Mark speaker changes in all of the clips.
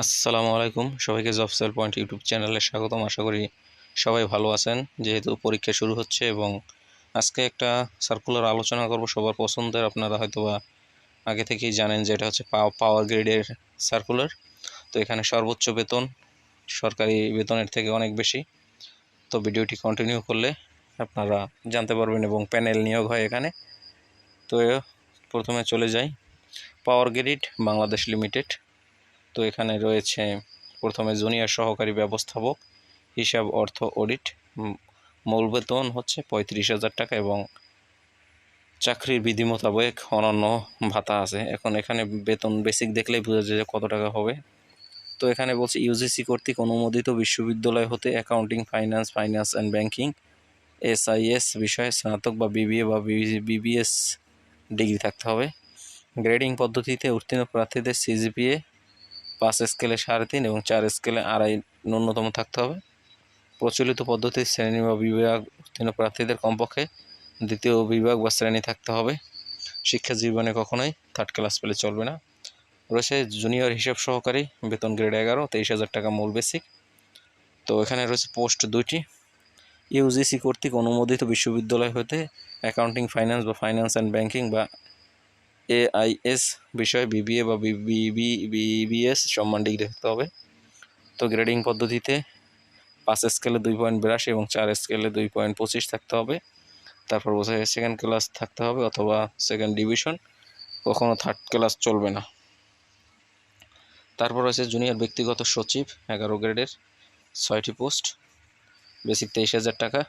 Speaker 1: আসসালামু আলাইকুম। সবাইকে জব সেল পয়েন্ট ইউটিউব চ্যানেলে স্বাগতম। আশা করি সবাই ভালো আছেন। যেহেতু পরীক্ষা শুরু হচ্ছে এবং আজকে একটা সার্কুলার আলোচনা করব। সবার পছন্দের আপনারা হয়তোবা আগে থেকেই জানেন যে এটা হচ্ছে পাওয়ার গ্রেডের সার্কুলার তো এখানে সর্বোচ্চ বেতন, সরকারি বেতনের থেকে অনেক বেশি। তো ভিডিওটি কন্টিনিউ করলে আপনারা জানতে পারবেন এবং প্যানেল নিয়োগ হয় এখানে। তো প্রথমে চলে যাই। পাওয়ার গ্রিড বাংলাদেশ লিমিটেড তো এখানে রয়েছে প্রথমে জুনিয়র সহকারী ব্যবস্থাপক, হিসাব অর্থ অডিট মূল বেতন হচ্ছে পঁয়ত্রিশ হাজার টাকা এবং চাকরির বিধি মোতাবেক অনন্য ভাতা আছে। এখন এখানে বেতন বেসিক দেখলেই বোঝা যায় যে কত টাকা হবে। তো এখানে বলছে ইউজিসি কর্তৃক অনুমোদিত বিশ্ববিদ্যালয় হতে accounting, finance finance and banking, SIS বিষয়ে স্নাতক বা বিবিএ বা, বিবিএস ডিগ্রি থাকতে হবে। গ্রেডিং পদ্ধতিতে উত্তীর্ণ প্রার্থীদের সিজিপিএ পাঁচ স্কেলে সাড়ে তিন এবং চার স্কেলে আড়াই ন্যূনতম থাকতে হবে। প্রচলিত পদ্ধতির শ্রেণি বা বিভাগ উত্তীর্ণ প্রার্থীদের কমপক্ষে দ্বিতীয় বিভাগ বা শ্রেণি থাকতে হবে। শিক্ষা জীবনে কখনোই থার্ড ক্লাস পেলে চলবে না। রয়েছে জুনিয়র হিসাব সহকারী, বেতন গ্রেড এগারো, তেইশ হাজার টাকা মূল বেসিক তো এখানে রয়েছে পোস্ট দুইটি। ইউজিসি কর্তৃক অনুমোদিত বিশ্ববিদ্যালয় হতে অ্যাকাউন্টিং ফাইন্যান্স বা ফাইন্যান্স অ্যান্ড ব্যাংকিং বা এআইএস বিষয়ে বিবিএ বা বিবিএস সম্মান ডিগ্রি থাকতে হবে। তো গ্রেডিং পদ্ধতিতে পাঁচ স্কেলে দুই পয়েন্ট বিরাশি এবং চার স্কেলে দুই পয়েন্ট পঁচিশ থাকতে হবে। তারপর বোঝা সেকেন্ড ক্লাস থাকতে হবে অথবা সেকেন্ড ডিভিশন কখনো থার্ড ক্লাস চলবে না। তারপর আছে জুনিয়র ব্যক্তিগত সচিব, এগারো গ্রেডের ছয়টি পোস্ট, বেসিক তেইশ হাজার টাকা।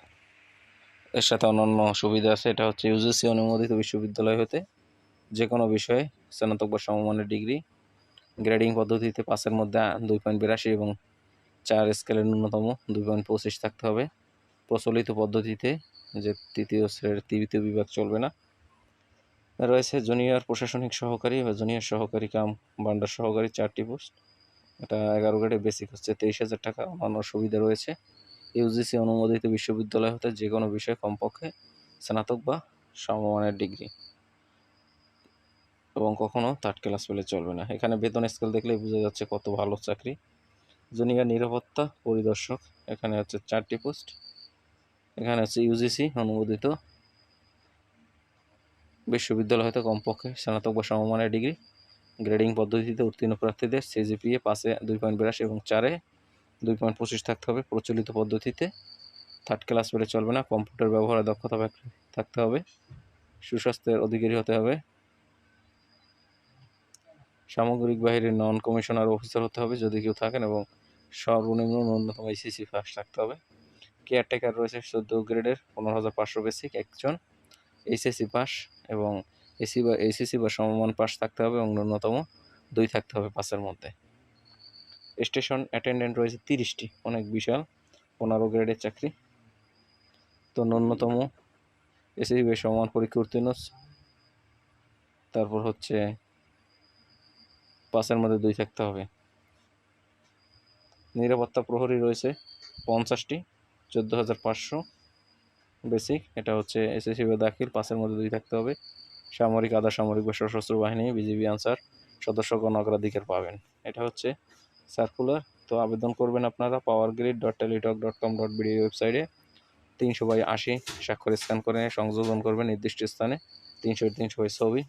Speaker 1: এর সাথে অন্যান্য সুবিধা আছে, এটা হচ্ছে ইউজিসি অনুমোদিত বিশ্ববিদ্যালয় হতে। যে কোনো বিষয়ে স্নাতক বা সমমানের ডিগ্রি গ্রেডিং পদ্ধতিতে পাসের মধ্যে দুই পয়েন্ট বিরাশি এবং চার স্কেলের ন্যূনতম দুই পয়েন্ট পঁচিশ থাকতে হবে। প্রচলিত পদ্ধতিতে যে তৃতীয় শ্রেণির তৃতীয় বিভাগ চলবে না। রয়েছে জুনিয়র প্রশাসনিক সহকারী বা জুনিয়র সহকারী কাম বান্ডার সহকারী চারটি পোস্ট। এটা এগারো গ্রেডে বেসিক হচ্ছে তেইশ হাজার টাকা। অন্যান্য সুবিধা রয়েছে। ইউজিসি অনুমোদিত বিশ্ববিদ্যালয় হতে যে কোনো বিষয়ে কমপক্ষে স্নাতক বা সমমানের ডিগ্রি। এবং কখনো থার্ড ক্লাস পেলে চলবে না। এখানে বেতন স্কেল দেখলেই বোঝা যাচ্ছে কত ভালো চাকরি। জুনিয়র নিরাপত্তা পরিদর্শক, এখানে হচ্ছে চারটি পোস্ট এখানে হচ্ছে ইউজিসি অনুমোদিত। বিশ্ববিদ্যালয় হতে কমপক্ষে স্নাতক বা সমমানের ডিগ্রি গ্রেডিং পদ্ধতিতে উত্তীর্ণ প্রার্থীদের সিজিপিএ পাশে দুই পয়েন্ট বিরাশি এবং চারে দুই পয়েন্ট পঁচিশ থাকতে হবে প্রচলিত পদ্ধতিতে। থার্ড ক্লাস পেলে চলবে না কম্পিউটার ব্যবহারে দক্ষতা থাকতে হবে। সুস্বাস্থ্যের অধিকারী হতে হবে। সামগ্রিক বাহিরের নন কমিশনার অফিসার হতে হবে যদি কেউ থাকেন এবং সর্বনিম্ন ন্যূনতম আইসিসি পাস থাকতে হবে। কেয়ারটেকার রয়েছে চোদ্দ গ্রেডের, পনেরো হাজার পাঁচশো বেসিক একজন এইচএসসি পাস এবং এসি বা এসিসি বা সমমান পাস থাকতে হবে এবং ন্যূনতম দুই থাকতে হবে পাসের মধ্যে। স্টেশন অ্যাটেন্ডেন্ট রয়েছে তিরিশটি, অনেক বিশাল, পনেরো গ্রেডের চাকরি। তো ন্যূনতম এসিসি বা সমমান পরীক্ষা উত্তীর্ণ তারপর হচ্ছে পাঁচের মধ্যে দুই থাকতে হবে। নিরাপত্তা প্রহরী রয়েছে পঞ্চাশটি চোদ্দ হাজার পাঁচশো। বেসিক, এটা হচ্ছে এসএসসি বা দাখিল পাঁচের মধ্যে দুই থাকতে হবে। সামরিক, আধা সামরিক বা সশস্ত্র বাহিনী, বিজিবি আনসার, সদস্যগণ অগ্রাধিকার পাবেন। এটা হচ্ছে সার্কুলার। তো আবেদন করবেন আপনারা power grid dot Teletalk dot com dot BD ওয়েবসাইটে। তিনশো বাই আশি স্বাক্ষর স্ক্যান করে সংযোজন করবেন নির্দিষ্ট স্থানে। তিনশো তিনশো বাই ছবি।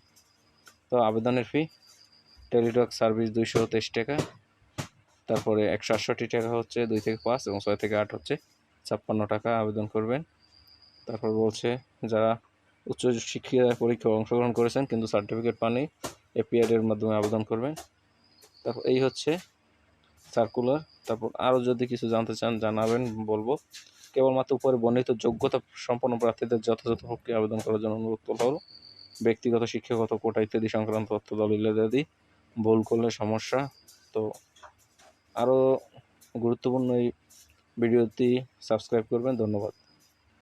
Speaker 1: তো আবেদনের ফি টেলিটক সার্ভিস দুইশো তেইশ টাকা। তারপরে একশো আটষট্টি টাকা হচ্ছে দুই থেকে পাঁচ এবং ছয় থেকে আট হচ্ছে ছাপ্পান্ন টাকা আবেদন করবেন। তারপর বলছে, যারা উচ্চ শিক্ষা পরীক্ষায় অংশগ্রহণ করেছেন কিন্তু সার্টিফিকেট পাননি এপিআইডের মাধ্যমে আবেদন করবেন। তারপর এই হচ্ছে সার্কুলার তারপর আরও যদি কিছু জানতে চান, জানাবেন, বলব। কেবলমাত্র উপরে বর্ণিত যোগ্যতা সম্পন্ন প্রার্থীদের যথাযথ প্রক্রিয়া আবেদন করার জন্য অনুরোধ করা হলো। ব্যক্তিগত, শিক্ষাগত, কোটা ইত্যাদি সংক্রান্ত তথ্য দলিল ইত্যাদি ভুল করলে সমস্যা। তো আরও গুরুত্বপূর্ণ এই ভিডিওটি সাবস্ক্রাইব করবেন। ধন্যবাদ।